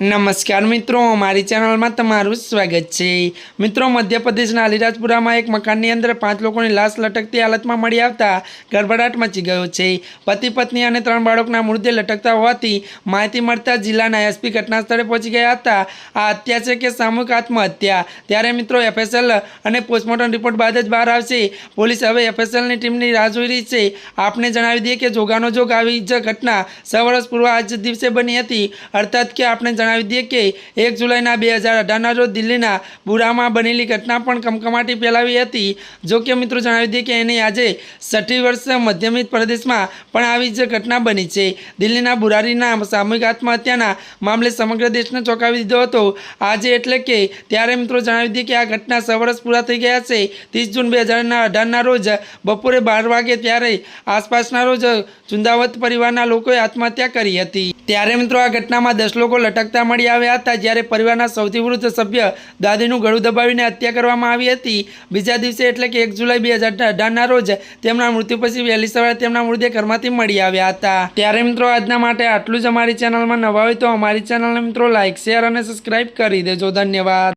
નમસ્કાર મિત્રો, મારી ચેનલમાં તમારું સ્વાગત છે. મિત્રો, મધ્યપ્રદેશના અલીરાજપુરામાં એક મકાનની અંદર પાંચ લોકોની લાશ લટકતી હાલતમાં મળી આવતા ગડબડાટ મચી ગયો છે. પતિ, પત્ની અને ત્રણ બાળકના મૃતદેહ લટકતા હોવાથી માહિતી મળતા જિલ્લાના એસપી ઘટના સ્થળે પહોંચી ગયા હતા. આ હત્યા છે કે સામૂહિક આત્મહત્યા? ત્યારે મિત્રો, એફએસએલ અને પોસ્ટમોર્ટમ રિપોર્ટ બાદ જ બહાર આવશે. પોલીસ હવે એફએસએલની ટીમની રાહ જોઈ રહી છે. આપને જણાવી દઈએ કે જોગાનો જોગ આવી જ ઘટના છ વર્ષ પૂર્વ આજ દિવસે બની હતી. અર્થાત કે આપણે જણાવી દઈએ કે એક જુલાઈના બે હજાર અઢારના રોજ દિલ્હીના બુરામાં બનેલી ઘટના પણ કમકમાટી ફેલાવી હતી. જો કે મિત્રો જણાવી દઈએ કે એની આજે છઠ્ઠી વર્ષ મધ્યમિત પ્રદેશમાં પણ આવી જ ઘટના બની છે. દિલ્હીના બુરારીના સામૂહિક આત્મહત્યાના મામલે સમગ્ર દેશને ચોંકાવી દીધો હતો. આજે એટલે કે ત્યારે મિત્રો જણાવી દઈએ કે આ ઘટના સવરસ પૂરા થઈ ગયા છે. ત્રીસ જૂન બે હજારના અઢારના રોજ બપોરે બાર વાગે ત્યારે આસપાસના રોજ ચુંદાવત પરિવારના લોકોએ આત્મહત્યા કરી હતી. ત્યારે મિત્રો આ ઘટનામાં દસ લોકો લટકતા મળી આવ્યા હતા જ્યારે પરિવારના સૌથી વૃદ્ધ સભ્ય દાદીનું ગળું દબાવીને હત્યા કરવામાં આવી હતી. બીજા દિવસે એટલે કે એક જુલાઈ બે હજાર અઢારના રોજ તેમના મૃત્યુ પછી વહેલી સવારે તેમના મૃતદેહ ઘરમાંથી મળી આવ્યા હતા. ત્યારે મિત્રો આજના માટે આટલું જ અમારી ચેનલમાં નવા હોય તો અમારી ચેનલને મિત્રો લાઇક શેર અને સબસ્ક્રાઇબ કરી દેજો. ધન્યવાદ.